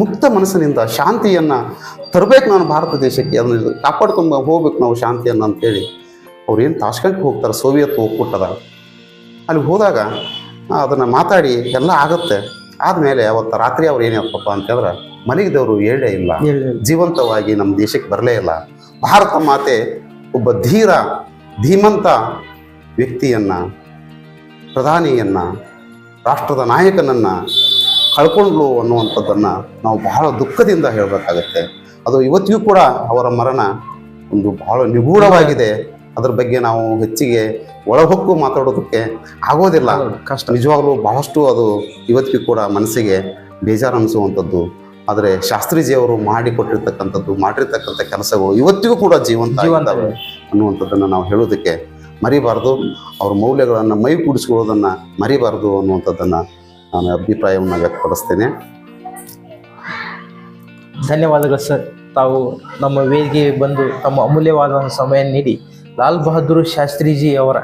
ಮುಕ್ತ ಮನಸ್ಸಿನಿಂದ ಶಾಂತಿಯನ್ನು ತರಬೇಕು ನಾನು ಭಾರತ ದೇಶಕ್ಕೆ. ಅದನ್ನು ಕಾಪಾಡ್ಕೊಂಡು ಹೋಗ್ಬೇಕು ನಾವು ಶಾಂತಿಯನ್ನ ಅಂತೇಳಿ ಅವ್ರು ಏನು ತಾಷ್ಕಂಟ್ಗೆ ಹೋಗ್ತಾರೆ ಸೋವಿಯತ್ ಒಕ್ಕೂಟದ. ಅಲ್ಲಿ ಹೋದಾಗ ಅದನ್ನು ಮಾತಾಡಿ ಎಲ್ಲ ಆಗುತ್ತೆ. ಆದಮೇಲೆ ಅವತ್ತು ರಾತ್ರಿ ಅವ್ರು ಏನಪ್ಪಪ್ಪ ಅಂತಂದ್ರೆ ಮಲಗಿದವರು ಏಳೇ ಇಲ್ಲ. ಜೀವಂತವಾಗಿ ನಮ್ಮ ದೇಶಕ್ಕೆ ಬರಲೇ ಇಲ್ಲ. ಭಾರತ ಮಾತೆ ಒಬ್ಬ ಧೀರ ಧೀಮಂತ ವ್ಯಕ್ತಿಯನ್ನ ಪ್ರಧಾನಿಯನ್ನ ರಾಷ್ಟ್ರದ ನಾಯಕನನ್ನ ಕಳ್ಕೊಂಡ್ಲು ಅನ್ನುವಂಥದ್ದನ್ನ ನಾವು ಬಹಳ ದುಃಖದಿಂದ ಹೇಳಬೇಕಾಗತ್ತೆ. ಅದು ಇವತ್ತಿಗೂ ಕೂಡ ಅವರ ಮರಣ ಒಂದು ಬಹಳ ನಿಗೂಢವಾಗಿದೆ. ಅದ್ರ ಬಗ್ಗೆ ನಾವು ಹೆಚ್ಚಿಗೆ ಒಳಹೊಕ್ಕು ಮಾತಾಡೋದಕ್ಕೆ ಆಗೋದಿಲ್ಲ. ಕಷ್ಟ. ನಿಜವಾಗ್ಲೂ ಬಹಳಷ್ಟು ಅದು ಇವತ್ತಿಗೂ ಕೂಡ ಮನಸ್ಸಿಗೆ ಬೇಜಾರು ಅನಿಸುವಂಥದ್ದು ಆದರೆ ಶಾಸ್ತ್ರೀಜಿಯವರು ಮಾಡಿಕೊಟ್ಟಿರ್ತಕ್ಕಂಥದ್ದು ಮಾಡಿರ್ತಕ್ಕಂಥ ಕೆಲಸಗಳು ಇವತ್ತಿಗೂ ಕೂಡ ಜೀವಂತ ಜೀವಂತ ಅನ್ನುವಂಥದ್ದನ್ನು ನಾವು ಹೇಳೋದಕ್ಕೆ ಮರಿಬಾರ್ದು. ಅವ್ರ ಮೌಲ್ಯಗಳನ್ನು ಮೈ ಕೂಡಿಸ್ಕೊಳ್ಳೋದನ್ನು ಮರಿಬಾರ್ದು ಅನ್ನುವಂಥದ್ದನ್ನು ನಾನು ಅಭಿಪ್ರಾಯವನ್ನು ವ್ಯಕ್ತಪಡಿಸ್ತೇನೆ. ಧನ್ಯವಾದಗಳು ಸರ್. ತಾವು ನಮ್ಮ ವೇದಿಕೆಗೆ ಬಂದು ತಮ್ಮ ಅಮೂಲ್ಯವಾದ ಒಂದು ಸಮಯ ನೀಡಿ ಲಾಲ್ ಬಹದ್ದೂರ್ ಶಾಸ್ತ್ರೀಜಿ ಅವರ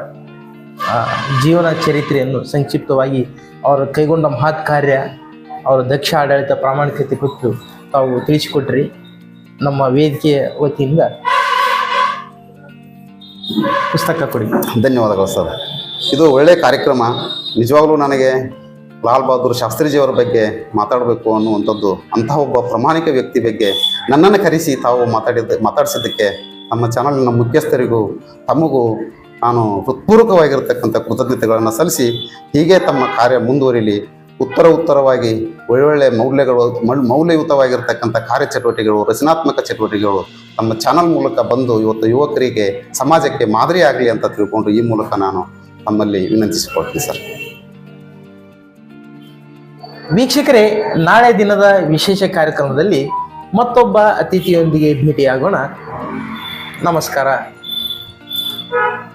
ಜೀವನ ಚರಿತ್ರೆಯನ್ನು ಸಂಕ್ಷಿಪ್ತವಾಗಿ ಅವರು ಕೈಗೊಂಡ ಮಹತ್ ಕಾರ್ಯ ಅವರ ದಕ್ಷ ಆಡಳಿತ ಪ್ರಾಮಾಣಿಕತೆ ಕುರಿತು ತಾವು ತಿಳಿಸಿಕೊಟ್ರಿ. ನಮ್ಮ ವೇದಿಕೆಯ ವತಿಯಿಂದ ಪುಸ್ತಕ ಕೊಡಿ. ಧನ್ಯವಾದಗಳು ಸರ್. ಇದು ಒಳ್ಳೆಯ ಕಾರ್ಯಕ್ರಮ. ನಿಜವಾಗಲೂ ನನಗೆ ಲಾಲ್ ಬಹದ್ದೂರ್ ಶಾಸ್ತ್ರೀಜಿಯವರ ಬಗ್ಗೆ ಮಾತಾಡಬೇಕು ಅನ್ನುವಂಥದ್ದು ಅಂತಹ ಒಬ್ಬ ಪ್ರಾಮಾಣಿಕ ವ್ಯಕ್ತಿ ಬಗ್ಗೆ ನನ್ನನ್ನು ಕರೆಸಿ ತಾವು ಮಾತಾಡಿದ, ಮಾತಾಡಿಸಿದ್ದಕ್ಕೆ ನಮ್ಮ ಚಾನಲ್ನ ಮುಖ್ಯಸ್ಥರಿಗೂ ತಮಗೂ ನಾನು ಹೃತ್ಪೂರ್ವಕವಾಗಿರ್ತಕ್ಕಂಥ ಕೃತಜ್ಞತೆಗಳನ್ನು ಸಲ್ಲಿಸಿ ಹೀಗೆ ತಮ್ಮ ಕಾರ್ಯ ಮುಂದುವರಿಲಿ. ಉತ್ತರ ಉತ್ತರವಾಗಿ ಒಳ್ಳೊಳ್ಳೆ ಮೌಲ್ಯಗಳು ಮೌಲ್ಯಯುತವಾಗಿರತಕ್ಕಂಥ ಕಾರ್ಯಚಟುವಟಿಕೆಗಳು ರಚನಾತ್ಮಕ ಚಟುವಟಿಕೆಗಳು ನಮ್ಮ ಚಾನಲ್ ಮೂಲಕ ಬಂದು ಇವತ್ತು ಯುವಕರಿಗೆ ಸಮಾಜಕ್ಕೆ ಮಾದರಿ ಅಂತ ತಿಳ್ಕೊಂಡು ಈ ಮೂಲಕ ನಾನು ತಮ್ಮಲ್ಲಿ ವಿನಂತಿಸಿಕೊಳ್ತೀನಿ ಸರ್. ವೀಕ್ಷಕರೇ ನಾಳೆ ದಿನದ ವಿಶೇಷ ಕಾರ್ಯಕ್ರಮದಲ್ಲಿ ಮತ್ತೊಬ್ಬ ಅತಿಥಿಯೊಂದಿಗೆ ಭೇಟಿಯಾಗೋಣ. ನಮಸ್ಕಾರ.